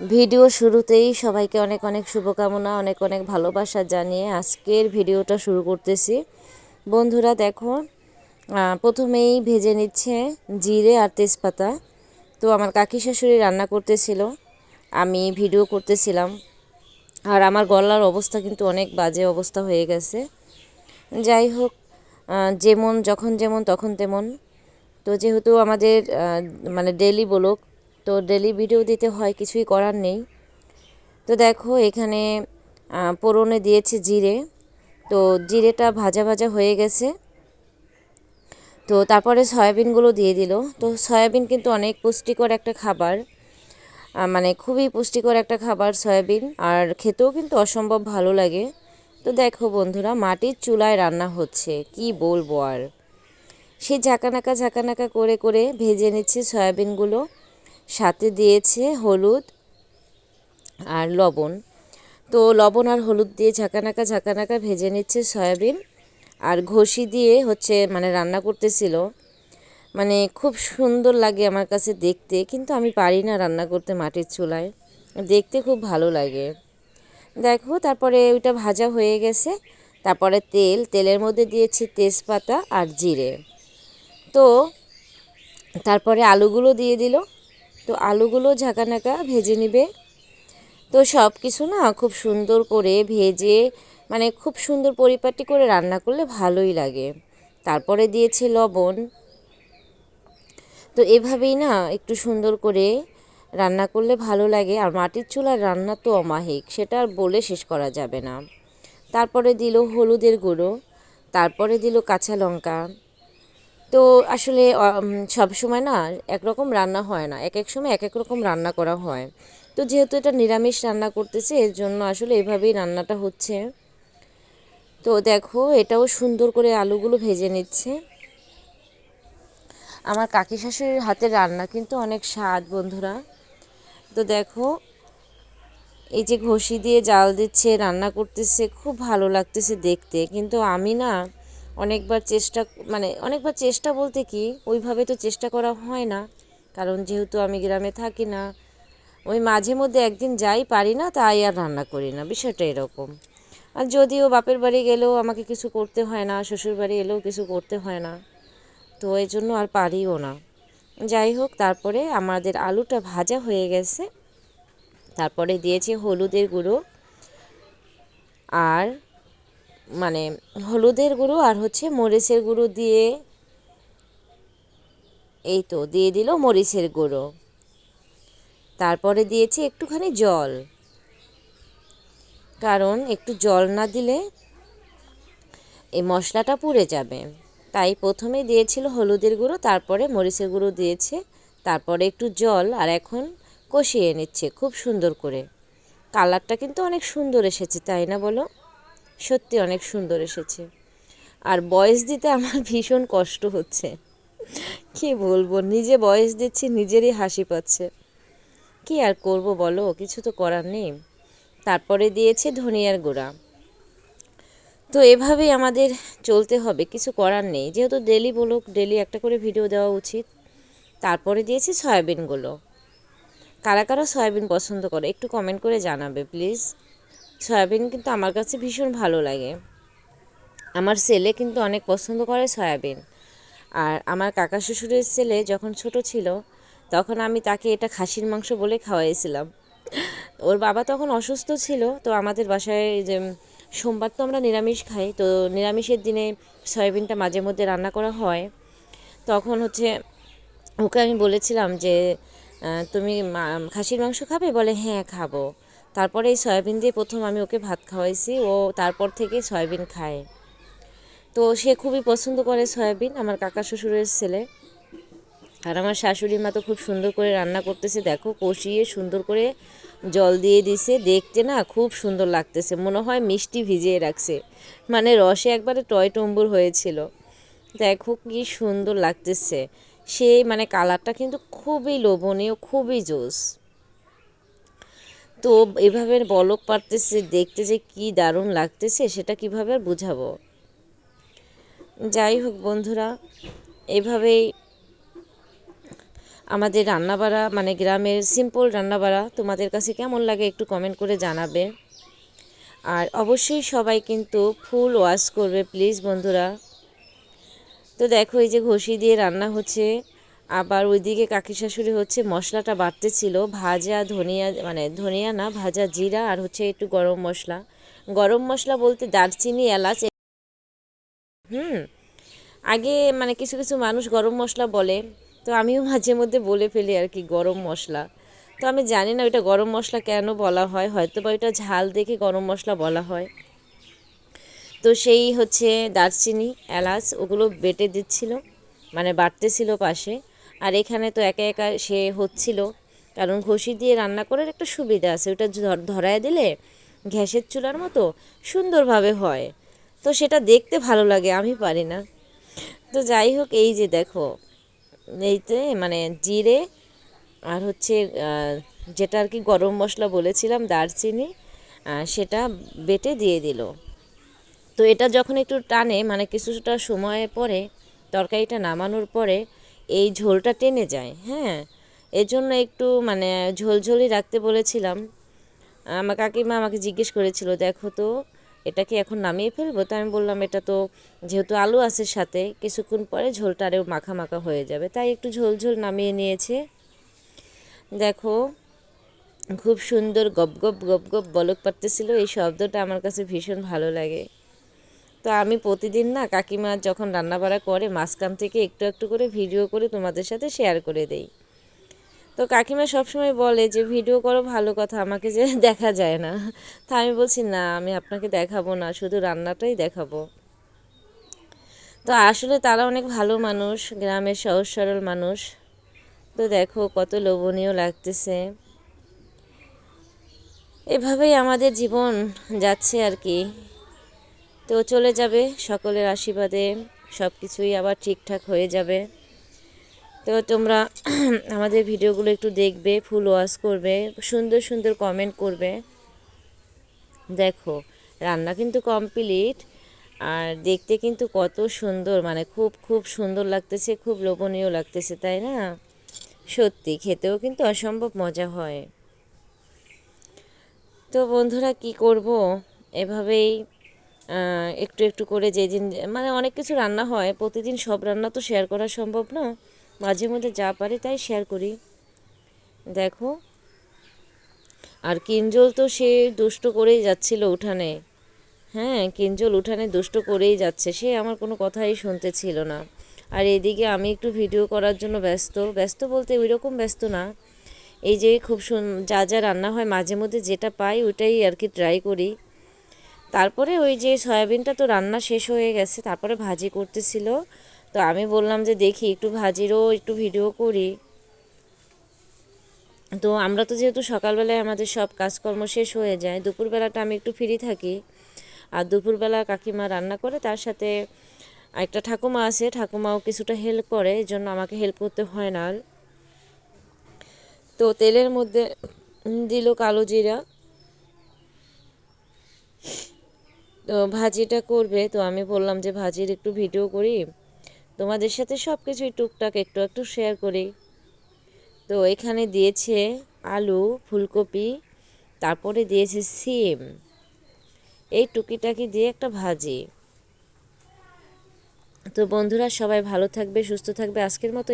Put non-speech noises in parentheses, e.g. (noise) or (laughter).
Video শুরুতেই সবাইকে অনেক অনেক শুভকামনা, অনেক অনেক ভালোবাসা জানিয়ে আজকের ভিডিওটা শুরু করতেছি। বন্ধুরা দেখো প্রথমেই ভেজে নিচ্ছে জিরে আর তেজপাতা। তো আমার কাকি শাশুড়ি রান্না করতেছিল, আমি ভিডিও করতেছিলাম। আর আমার গলার অবস্থা কিন্তু অনেক বাজে অবস্থা হয়ে গেছে। যাই হোক যেমন যখন যেমন তখন তেমন। তো যেহেতু আমাদের মানে ডেলি বলুক তো ডেলি ভিডিও দিতে হয়, কিছুই করার নেই। তো দেখো এখানে পোড়নে দিয়েছে জিরে। তো জিরেটা ভাজা ভাজা হয়ে গেছে। তো তারপরে সয়াবিনগুলো দিয়ে দিল। তো সয়াবিন কিন্তু অনেক পুষ্টিকর একটা খাবার। মানে খুবই পুষ্টিকর একটা খাবার সয়াবিন। আর খেতেও কিন্তু অসম্ভব ভালো লাগে। তো দেখো বন্ধুরা, মাটির চুলায় রান্না হচ্ছে। কি বলব আর? সে ঝাঁকানাকা ঝাঁকানাকা করে করে ভেজে নিচ্ছে সয়াবিনগুলো। সাথে দিয়েছে হলুদ আর লবণ। তো লবণ আর হলুদ দিয়ে ঝাঁকানাকা ঝাঁকানাকা ভেজে নিচ্ছে সয়াবিন আর ঘষি দিয়ে হচ্ছে মানে রান্না করতেছিল। মানে খুব সুন্দর লাগে আমার কাছে দেখতে, কিন্তু আমি পারি না রান্না করতে মাটির চুলায়। দেখতে খুব ভালো লাগে। দেখো, তারপরে ওইটা ভাজা হয়ে গেছে। তারপরে তেল, তেলের মধ্যে দিয়েছি তেজপাতা আর জিরে। তো তারপরে আলুগুলো দিয়ে দিল। তো আলুগুলো ঝাঁকানাকা ভেজে নেবে। তো সব কিছু না খুব সুন্দর করে ভেজে মানে খুব সুন্দর পরিপাটি করে রান্না করলে ভালোই লাগে। তারপরে দিয়েছে লবণ। তো এভাবেই না একটু সুন্দর করে রান্না করলে ভালো লাগে। আর মাটির চুলার রান্না তো অমাহিক, সেটা আর বলে শেষ করা যাবে না। তারপরে দিল হলুদের গুঁড়ো, তারপরে দিল কাঁচা লঙ্কা। তো আসলে সব সময় না একরকম রান্না হয় না। এক এক সময় এক এক রকম রান্না করা হয়। তো যেহেতু এটা নিরামিষ রান্না করতেছে, এর জন্য আসলে এভাবেই রান্নাটা হচ্ছে। তো দেখো, এটাও সুন্দর করে আলুগুলো ভেজে নিচ্ছে। আমার কাকি শাশুড়ির হাতের রান্না কিন্তু অনেক স্বাদ, বন্ধুরা। তো দেখো, এই যে ঘষি দিয়ে জাল দিচ্ছে, রান্না করতেছে, খুব ভালো লাগতেছে দেখতে। কিন্তু আমি না অনেকবার চেষ্টা মানে অনেকবার চেষ্টা বলতে কি, ওইভাবে তো চেষ্টা করা হয় না। কারণ যেহেতু আমি গ্রামে থাকি না, ওই মাঝে মধ্যে একদিন যাই পারি না, তাই আর রান্না করি না, বিষয়টা এরকম। আর যদিও বাপের বাড়ি গেলেও আমাকে কিছু করতে হয় না, শ্বশুর বাড়ি এলেও কিছু করতে হয় না, তো এই জন্য আর পারিও না। যাই হোক, তারপরে আমাদের আলুটা ভাজা হয়ে গেছে। তারপরে দিয়েছি হলুদের গুঁড়ো আর মানে হলুদের গুঁড়ো আর হচ্ছে মরিচের গুঁড়ো দিয়ে, এই তো দিয়ে দিল মরিচের গুঁড়ো। তারপরে দিয়েছি একটুখানি জল। কারণ একটু জল না দিলে এই মশলাটা পুড়ে যাবে। তাই প্রথমে দিয়েছিল হলুদের গুঁড়ো, তারপরে মরিচের গুঁড়ো দিয়েছে, তারপরে একটু জল আর এখন কষিয়ে নিচ্ছে খুব সুন্দর করে। কালারটা কিন্তু অনেক সুন্দর এসেছে, তাই না বলো? সত্যি অনেক সুন্দর এসেছে। আর বয়স দিতে আমার (laughs) ভীষণ কষ্ট হচ্ছে। কি বলব, নিজে বয়স দিচ্ছি, নিজেরই হাসি পাচ্ছে। কি আর করব বলো, কিছু তো করার নেই। তারপরে দিয়েছে ধনিয়ার গুঁড়া। তো এভাবেই আমাদের চলতে হবে, কিছু করার নেই। যেহেতু ডেলি বলুক ডেলি একটা করে ভিডিও দেওয়া উচিত। তারপরে দিয়েছি সয়াবিনগুলো। কারা কারা সয়াবিন পছন্দ করে একটু কমেন্ট করে জানাবে প্লিজ সয়াবিন কিন্তু আমার কাছে ভীষণ ভালো লাগে। আমার ছেলে কিন্তু অনেক পছন্দ করে সয়াবিন। আর আমার কাকা শ্বশুরের ছেলে যখন ছোট ছিল, তখন আমি তাকে এটা খাসির মাংস বলে খাওয়াইছিলাম। ওর বাবা তখন অসুস্থ ছিল, তো আমাদের বাসায় যে সোমবার তো আমরা নিরামিষ খাই, তো নিরামিষের দিনে সয়াবিনটা মাঝে মধ্যে রান্না করা হয়। তখন হচ্ছে ওকে আমি বলেছিলাম যে তুমি খাসির মাংস খাবে? বলে হ্যাঁ খাব। তারপরে এই সয়াবিন দিয়ে প্রথম আমি ওকে ভাত খাওয়াইছি। ও তারপর থেকে সয়াবিন খায়। তো সে খুবই পছন্দ করে সয়াবিন, আমার কাকা শ্বশুরের ছেলে। আর আমার শাশুড়ি মা তো খুব সুন্দর করে রান্না করতেছে। দেখো, কষিয়ে সুন্দর করে জল দিয়ে দিছে। দেখতে না খুব সুন্দর লাগতেছে। মনে হয় মিষ্টি ভিজিয়ে রাখছে। মানে রসে একবারে টয় টম্বুর হয়েছিল। দেখো কি সুন্দর লাগতেছে। সেই মানে কালারটা কিন্তু খুবই লোভনীয়, খুবই জোস। তো এভাবে বলক পারতেছে দেখতে যে কি দারুণ লাগতেছে, সেটা কীভাবে বুঝাবো? যাই হোক বন্ধুরা, এভাবেই আমাদের রান্নাবাড়া মানে গ্রামের সিম্পল রান্নাবাড়া, তোমাদের কাছে কেমন লাগে একটু কমেন্ট করে জানাবে। আর অবশ্যই সবাই কিন্তু ফুল ওয়াশ করবে প্লিজ বন্ধুরা। তো দেখো এই যে ঘষি দিয়ে রান্না হচ্ছে। আবার ওইদিকে কাকি শাশুড়ি হচ্ছে মশলাটা বাড়তেছিল, ভাজা, ধনিয়া মানে ধনিয়া না, ভাজা জিরা আর হচ্ছে একটু গরম মশলা। গরম মশলা বলতে দারচিনি, এলাচ হুম। আগে মানে কিছু কিছু মানুষ গরম মশলা বলে, তো আমিও মাঝে মধ্যে বলে ফেলি আর কি গরম মশলা। তো আমি জানি না ওইটা গরম মশলা কেন বলা হয়, হয়তো বা ওইটা ঝাল দেখে গরম মশলা বলা হয়। তো সেই হচ্ছে দারচিনি, এলাচ, ওগুলো বেটে দিচ্ছিল মানে বাড়তেছিল পাশে। আর এখানে তো একা একা সে হচ্ছিল। কারণ ঘষি দিয়ে রান্না করার একটা সুবিধা আছে। ওটা ধর- ধরায় দিলে গ্যাসের চুলার মতো সুন্দরভাবে হয়। তো সেটা দেখতে ভালো লাগে, আমি পারি না। তো যাই হোক, এই যে দেখো, এইতে মানে জিরে আর হচ্ছে যেটা আর কি গরম মশলা বলেছিলাম, দারচিনি সেটা বেটে দিয়ে দিল। তো এটা যখন একটু টানে মানে কিছুটা সময় পরে, তরকারিটা নামানোর পরে এই ঝোলটা টেনে যায় হ্যাঁ। এজন্য একটু মানে ঝোলঝোলই রাখতে বলেছিলাম। আমার কাকিমা আমাকে জিজ্ঞেস করেছিল, দেখো তো, এটা কি এখন নামিয়ে ফেলব? তো আমি বললাম, এটা তো যেহেতু আলু আছে সাথে, কিছুক্ষণ পরে ঝোলটা আরও মাখা মাখা হয়ে যাবে। তাই একটু ঝোল ঝোল নামিয়ে নিয়েছে। দেখো, খুব সুন্দর গপ গপ গপ গপ বলক পারতেছিল এই শব্দটা আমার কাছে ভীষণ ভালো লাগে। তো আমি প্রতিদিন না কাকিমা যখন রান্নাবাড়া করে, মাঝখান থেকে একটু একটু করে ভিডিও করে তোমাদের সাথে শেয়ার করে দেই। তো কাকিমা সবসময় বলে যে ভিডিও করো, ভালো কথা, আমাকে যে (laughs) দেখা যায় না। তা আমি বলছি, না, আমি আপনাকে দেখাবো না, শুধু রান্নাটাই দেখাবো। তো আসলে তারা অনেক ভালো মানুষ, গ্রামের সহজ সরল মানুষ। তো দেখো কত লোভনীয় লাগতেছে। এভাবেই আমাদের জীবন যাচ্ছে আর কি। তো চলে যাবে সকলের আশীর্বাদে সব কিছুই আবার ঠিকঠাক হয়ে যাবে। তো তোমরা (clears throat) আমাদের ভিডিওগুলো একটু দেখবে ফুল ওয়াশ করবে, সুন্দর সুন্দর কমেন্ট করবে। দেখো, রান্না কিন্তু কমপ্লিট আর দেখতে কিন্তু কত সুন্দর মানে খুব খুব সুন্দর লাগতেছে, খুব লোভনীয় লাগতেছে, তাই না? সত্যি, খেতেও কিন্তু অসম্ভব মজা হয়। তো বন্ধুরা, কি করব? এভাবেই একটু একটু করে যেদিন মানে অনেক কিছু রান্না হয়, প্রতিদিন সব রান্না তো শেয়ার করা সম্ভব না। মাঝে মধ্যে যা পারি তাই শেয়ার করি। দেখো। আর কিঞ্জল তো সে দুষ্ট করেই যাচ্ছিল উঠানে। হ্যাঁ কিঞ্জল উঠানে দুষ্ট করেই যাচ্ছে। সে আমার কোনো কথাই শুনতে ছিল না। আর এদিকে আমি একটু ভিডিও করার জন্য ব্যস্ত। ব্যস্ত বলতে ওই রকম ব্যস্ত না। এই যে খুব যা যা রান্না হয় মাঝে মধ্যে যেটা পাই ওইটাই আর কি ট্রাই করি। তারপরে ওই যে সয়াবিনটা তো রান্না শেষ হয়ে গেছে, তারপরে ভাজি করতেছিল। তো আমি বললাম যে দেখি একটু ভাজিরও একটু ভিডিও করি। তো আমরা তো যেহেতু সকালবেলায় আমাদের সব কাজকর্ম শেষ হয়ে যায়, দুপুরবেলাটা আমি একটু ফ্রি থাকি। আর দুপুরবেলা কাকিমা রান্না করে, তার সাথে একটা ঠাকুমা আছে, ঠাকুমাও কিছুটা হেল্প করে, এই জন্য আমাকে হেল্প করতে হয় না তো তেলের মধ্যে দিল কালো জিরা। তো ভাজিটা করবে। তো আমি বললাম যে, ভাজির একটু ভিডিও করি। তোমাদের সাথে সব কিছুই টুকটাক একটু একটু শেয়ার করি। তো এখানে দিয়েছে আলু, ফুলকপি, তারপরে দিয়েছে সিম। এই টুকিটাকি দিয়ে একটা ভাজি। তো বন্ধুরা, সবাই ভালো থাকবে, সুস্থ থাকবে। আজকের মতো